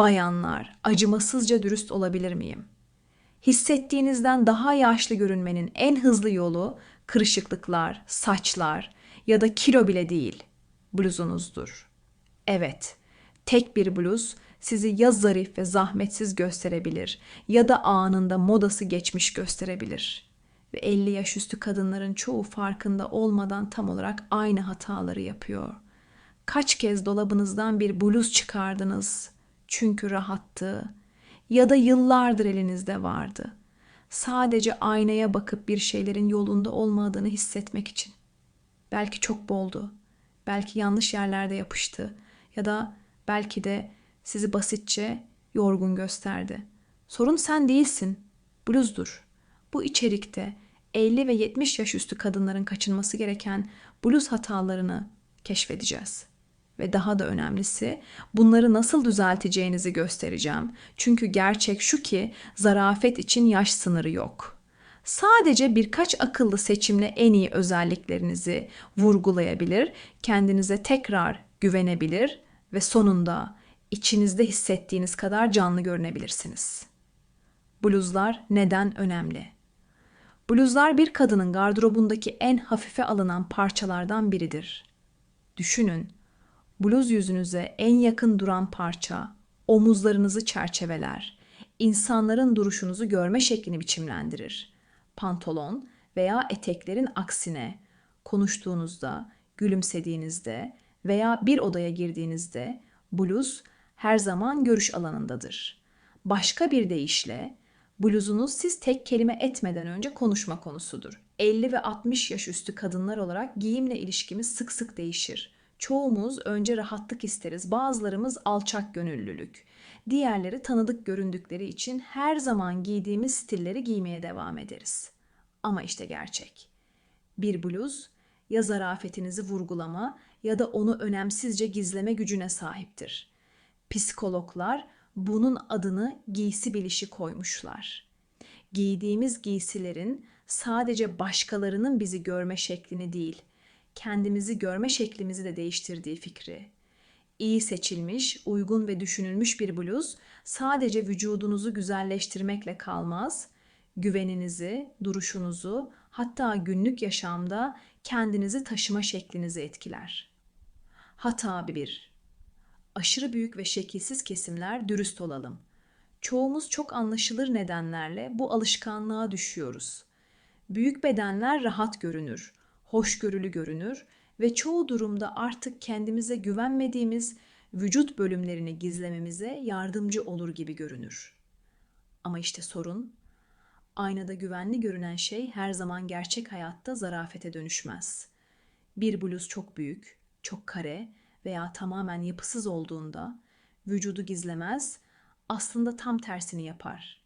Bayanlar, acımasızca dürüst olabilir miyim? Hissettiğinizden daha yaşlı görünmenin en hızlı yolu kırışıklıklar, saçlar ya da kilo bile değil, bluzunuzdur. Evet, tek bir bluz sizi ya zarif ve zahmetsiz gösterebilir ya da anında modası geçmiş gösterebilir. Ve 50 yaş üstü kadınların çoğu farkında olmadan tam olarak aynı hataları yapıyor. Kaç kez dolabınızdan bir bluz çıkardınız çünkü rahattı ya da yıllardır elinizde vardı. Sadece aynaya bakıp bir şeylerin yolunda olmadığını hissetmek için. Belki çok boldu. Belki yanlış yerlerde yapıştı ya da belki de sizi basitçe yorgun gösterdi. Sorun sen değilsin. Bluzdur. Bu içerikte 50 ve 70 yaş üstü kadınların kaçınması gereken bluz hatalarını keşfedeceğiz. Ve daha da önemlisi bunları nasıl düzelteceğinizi göstereceğim. Çünkü gerçek şu ki zarafet için yaş sınırı yok. Sadece birkaç akıllı seçimle en iyi özelliklerinizi vurgulayabilir, kendinize tekrar güvenebilir ve sonunda içinizde hissettiğiniz kadar canlı görünebilirsiniz. Bluzlar neden önemli? Bluzlar bir kadının gardırobundaki en hafife alınan parçalardan biridir. Düşünün, bluz yüzünüze en yakın duran parça, omuzlarınızı çerçeveler, insanların duruşunuzu görme şeklini biçimlendirir. Pantolon veya eteklerin aksine konuştuğunuzda, gülümsediğinizde veya bir odaya girdiğinizde bluz her zaman görüş alanındadır. Başka bir deyişle bluzunuz siz tek kelime etmeden önce konuşma konusudur. 50 ve 60 yaş üstü kadınlar olarak giyimle ilişkimiz sık sık değişir. Çoğumuz önce rahatlık isteriz, bazılarımız alçak gönüllülük. Diğerleri tanıdık göründükleri için her zaman giydiğimiz stilleri giymeye devam ederiz. Ama işte gerçek. Bir bluz ya zarafetinizi vurgulama ya da onu önemsizce gizleme gücüne sahiptir. Psikologlar bunun adını giysi bilişi koymuşlar. Giydiğimiz giysilerin sadece başkalarının bizi görme şeklini değil, kendimizi görme şeklimizi de değiştirdiği fikri. İyi seçilmiş, uygun ve düşünülmüş bir bluz sadece vücudunuzu güzelleştirmekle kalmaz, güveninizi, duruşunuzu, hatta günlük yaşamda kendinizi taşıma şeklinizi etkiler. Hata 1. Aşırı büyük ve şekilsiz kesimler dürüst olalım. Çoğumuz çok anlaşılır nedenlerle bu alışkanlığa düşüyoruz. Büyük bedenler rahat görünür, hoşgörülü görünür ve çoğu durumda artık kendimize güvenmediğimiz vücut bölümlerini gizlememize yardımcı olur gibi görünür. Ama işte sorun aynada güvenli görünen şey her zaman gerçek hayatta zarafete dönüşmez. Bir bluz çok büyük, çok kare veya tamamen yapısız olduğunda vücudu gizlemez, aslında tam tersini yapar.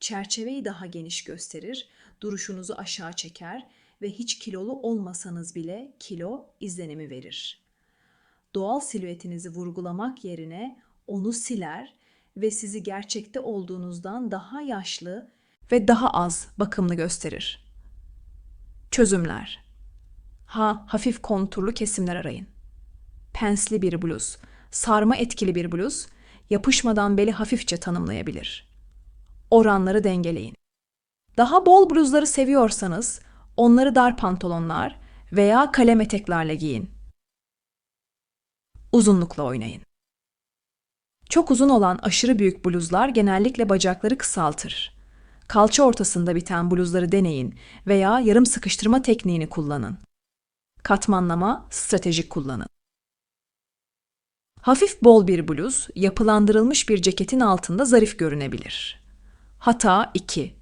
Çerçeveyi daha geniş gösterir, duruşunuzu aşağı çeker ve hiç kilolu olmasanız bile kilo izlenimi verir. Doğal silüetinizi vurgulamak yerine onu siler ve sizi gerçekte olduğunuzdan daha yaşlı ve daha az bakımlı gösterir. Çözümler Ha hafif konturlu kesimler arayın. Pensli bir bluz, sarma etkili bir bluz, yapışmadan beli hafifçe tanımlayabilir. Oranları dengeleyin. Daha bol bluzları seviyorsanız onları dar pantolonlar veya kalem eteklerle giyin. Uzunlukla oynayın. Çok uzun olan aşırı büyük bluzlar genellikle bacakları kısaltır. Kalça ortasında biten bluzları deneyin veya yarım sıkıştırma tekniğini kullanın. Katmanlama, stratejik kullanın. Hafif bol bir bluz, yapılandırılmış bir ceketin altında zarif görünebilir. Hata 2.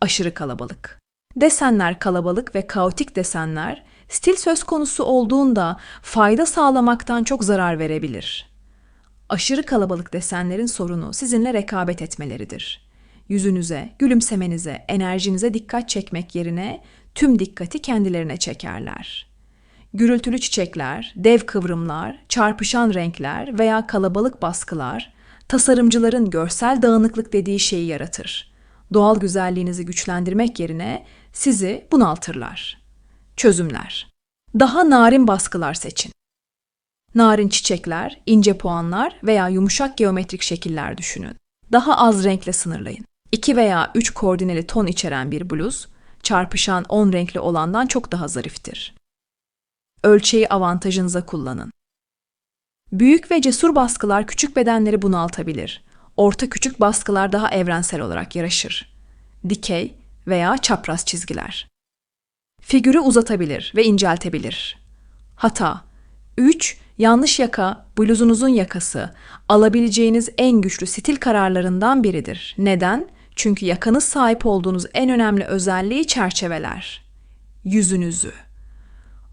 Aşırı kalabalık. Desenler kalabalık ve kaotik desenler, stil söz konusu olduğunda fayda sağlamaktan çok zarar verebilir. Aşırı kalabalık desenlerin sorunu sizinle rekabet etmeleridir. Yüzünüze, gülümsemenize, enerjinize dikkat çekmek yerine tüm dikkati kendilerine çekerler. Gürültülü çiçekler, dev kıvrımlar, çarpışan renkler veya kalabalık baskılar tasarımcıların görsel dağınıklık dediği şeyi yaratır. Doğal güzelliğinizi güçlendirmek yerine sizi bunaltırlar. Çözümler. Daha narin baskılar seçin. Narin çiçekler, ince puanlar veya yumuşak geometrik şekiller düşünün. Daha az renkle sınırlayın. 2 veya 3 koordineli ton içeren bir bluz, çarpışan 10 renkli olandan çok daha zariftir. Ölçeği avantajınıza kullanın. Büyük ve cesur baskılar küçük bedenleri bunaltabilir. Orta küçük baskılar daha evrensel olarak yaraşır. Dikey veya çapraz çizgiler. Figürü uzatabilir ve inceltebilir. Hata 3. Yanlış yaka, bluzunuzun yakası, alabileceğiniz en güçlü stil kararlarından biridir. Neden? Çünkü yakanız sahip olduğunuz en önemli özelliği çerçeveler. Yüzünüzü.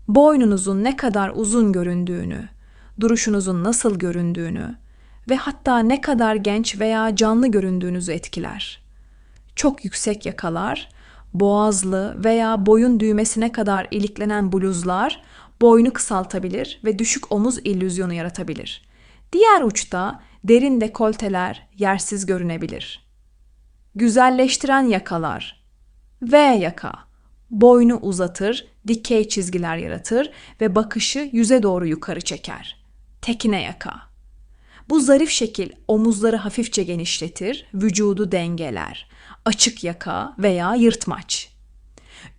Boynunuzun ne kadar uzun göründüğünü, duruşunuzun nasıl göründüğünü ve hatta ne kadar genç veya canlı göründüğünüzü etkiler. Çok yüksek yakalar, boğazlı veya boyun düğmesine kadar iliklenen bluzlar boynu kısaltabilir ve düşük omuz illüzyonu yaratabilir. Diğer uçta derin dekolteler yersiz görünebilir. Güzelleştiren yakalar. V yaka. Boynu uzatır, dikey çizgiler yaratır ve bakışı yüze doğru yukarı çeker. Tekine yaka. Bu zarif şekil omuzları hafifçe genişletir, vücudu dengeler. Açık yaka veya yırtmaç.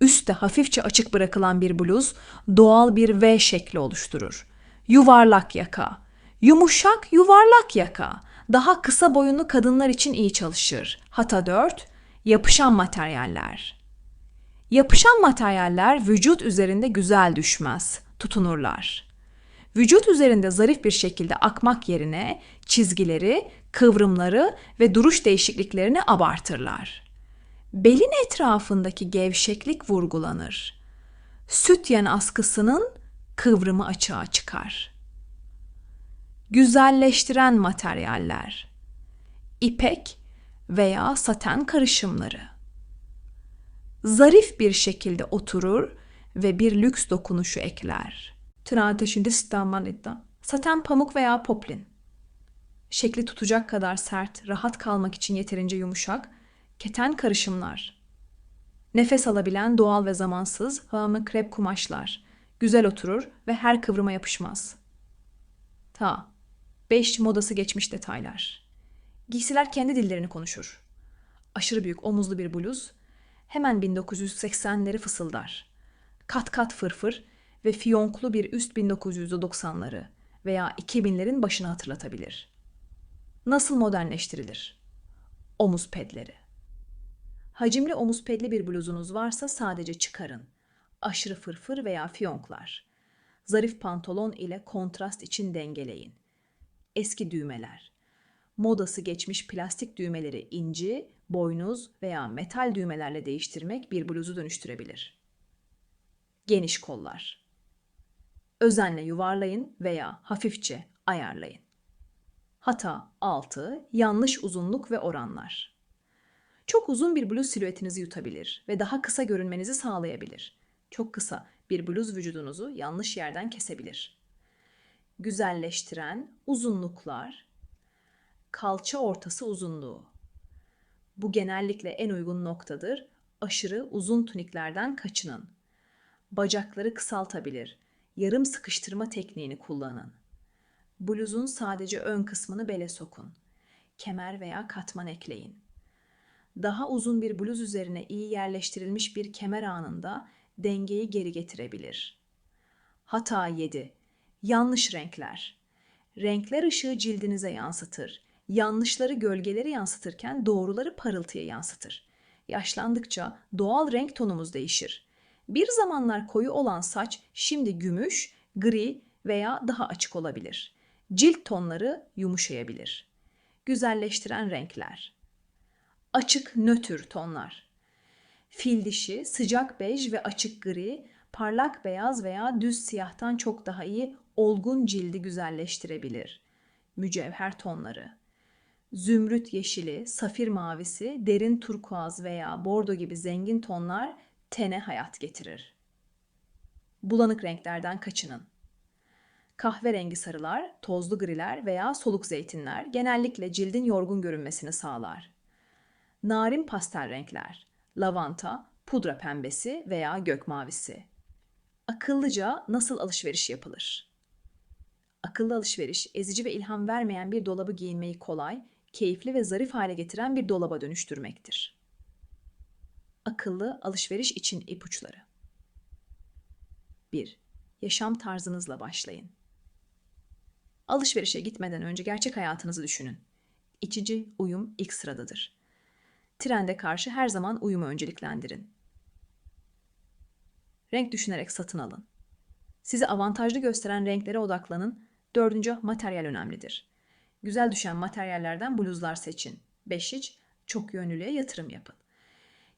Üstte hafifçe açık bırakılan bir bluz doğal bir V şekli oluşturur. Yuvarlak yaka. Yumuşak yuvarlak yaka. Daha kısa boyunlu kadınlar için iyi çalışır. Hata 4. Yapışan materyaller. Yapışan materyaller vücut üzerinde güzel düşmez, tutunurlar. Vücut üzerinde zarif bir şekilde akmak yerine çizgileri, kıvrımları ve duruş değişikliklerini abartırlar. Belin etrafındaki gevşeklik vurgulanır. Sütyen askısının kıvrımı açığa çıkar. Güzelleştiren materyaller. İpek veya saten karışımları. Zarif bir şekilde oturur ve bir lüks dokunuşu ekler. Tırnağateşinde istanmanita. Saten pamuk veya poplin. Şekli tutacak kadar sert, rahat kalmak için yeterince yumuşak, keten karışımlar. Nefes alabilen doğal ve zamansız havamı krep kumaşlar. Güzel oturur ve her kıvrıma yapışmaz. Ta. 5 modası geçmiş detaylar. Giysiler kendi dillerini konuşur. Aşırı büyük omuzlu bir bluz hemen 1980'leri fısıldar. Kat kat fırfır ve fiyonklu bir üst 1990'ları veya 2000'lerin başını hatırlatabilir. Nasıl modernleştirilir? Omuz pedleri. Hacimli omuz pedli bir bluzunuz varsa sadece çıkarın. Aşırı fırfır veya fiyonklar. Zarif pantolon ile kontrast için dengeleyin. Eski düğmeler. Modası geçmiş plastik düğmeleri inci, boynuz veya metal düğmelerle değiştirmek bir bluzu dönüştürebilir. Geniş kollar. Özenle yuvarlayın veya hafifçe ayarlayın. Hata 6. Yanlış uzunluk ve oranlar. Çok uzun bir bluz silüetinizi yutabilir ve daha kısa görünmenizi sağlayabilir. Çok kısa bir bluz vücudunuzu yanlış yerden kesebilir. Güzelleştiren uzunluklar, kalça ortası uzunluğu. Bu genellikle en uygun noktadır. Aşırı uzun tuniklerden kaçının. Bacakları kısaltabilir. Yarım sıkıştırma tekniğini kullanın. Bluzun sadece ön kısmını bele sokun. Kemer veya katman ekleyin. Daha uzun bir bluz üzerine iyi yerleştirilmiş bir kemer anında dengeyi geri getirebilir. Hata 7. Yanlış renkler. Renkler ışığı cildinize yansıtır. Yanlışları gölgeleri yansıtırken doğruları parıltıya yansıtır. Yaşlandıkça doğal renk tonumuz değişir. Bir zamanlar koyu olan saç şimdi gümüş, gri veya daha açık olabilir. Cilt tonları yumuşayabilir. Güzelleştiren renkler. Açık nötr tonlar. Fil dişi, sıcak bej ve açık gri, parlak beyaz veya düz siyahtan çok daha iyi olgun cildi güzelleştirebilir. Mücevher tonları. Zümrüt yeşili, safir mavisi, derin turkuaz veya bordo gibi zengin tonlar tene hayat getirir. Bulanık renklerden kaçının. Kahverengi sarılar, tozlu griler veya soluk zeytinler genellikle cildin yorgun görünmesini sağlar. Narin pastel renkler, lavanta, pudra pembesi veya gök mavisi. Akıllıca nasıl alışveriş yapılır? Akıllı alışveriş, ezici ve ilham vermeyen bir dolabı giyinmeyi kolay, keyifli ve zarif hale getiren bir dolaba dönüştürmektir. Akıllı alışveriş için ipuçları 1. Yaşam tarzınızla başlayın. Alışverişe gitmeden önce gerçek hayatınızı düşünün. İçici uyum ilk sıradadır. Trende karşı her zaman uyumu önceliklendirin. Renk düşünerek satın alın. Sizi avantajlı gösteren renklere odaklanın. Dördüncü, materyal önemlidir. Güzel düşen materyallerden bluzlar seçin. Beşic, çok yönlülüğe yatırım yapın.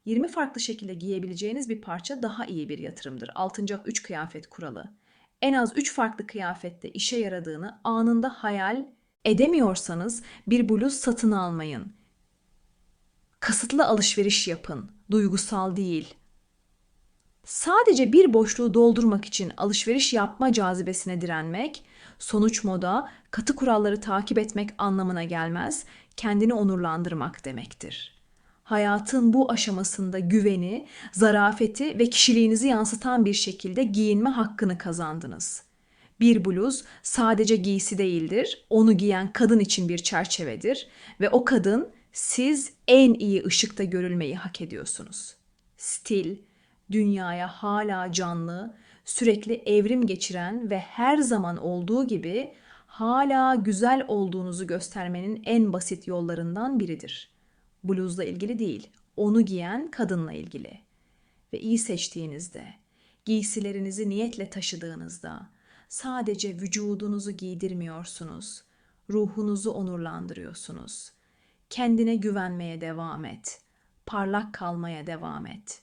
20 farklı şekilde giyebileceğiniz bir parça daha iyi bir yatırımdır. Altıncak 3 kıyafet kuralı. En az 3 farklı kıyafette işe yaradığını anında hayal edemiyorsanız bir bluz satın almayın. Kasıtlı alışveriş yapın, duygusal değil. Sadece bir boşluğu doldurmak için alışveriş yapma cazibesine direnmek, sonuç moda, katı kuralları takip etmek anlamına gelmez, kendini onurlandırmak demektir. Hayatın bu aşamasında güveni, zarafeti ve kişiliğinizi yansıtan bir şekilde giyinme hakkını kazandınız. Bir bluz sadece giysi değildir, onu giyen kadın için bir çerçevedir ve o kadın siz en iyi ışıkta görülmeyi hak ediyorsunuz. Stil, dünyaya hala canlı, sürekli evrim geçiren ve her zaman olduğu gibi hala güzel olduğunuzu göstermenin en basit yollarından biridir. Bluzla ilgili değil, onu giyen kadınla ilgili. Ve iyi seçtiğinizde, giysilerinizi niyetle taşıdığınızda sadece vücudunuzu giydirmiyorsunuz, ruhunuzu onurlandırıyorsunuz. Kendine güvenmeye devam et. Parlak kalmaya devam et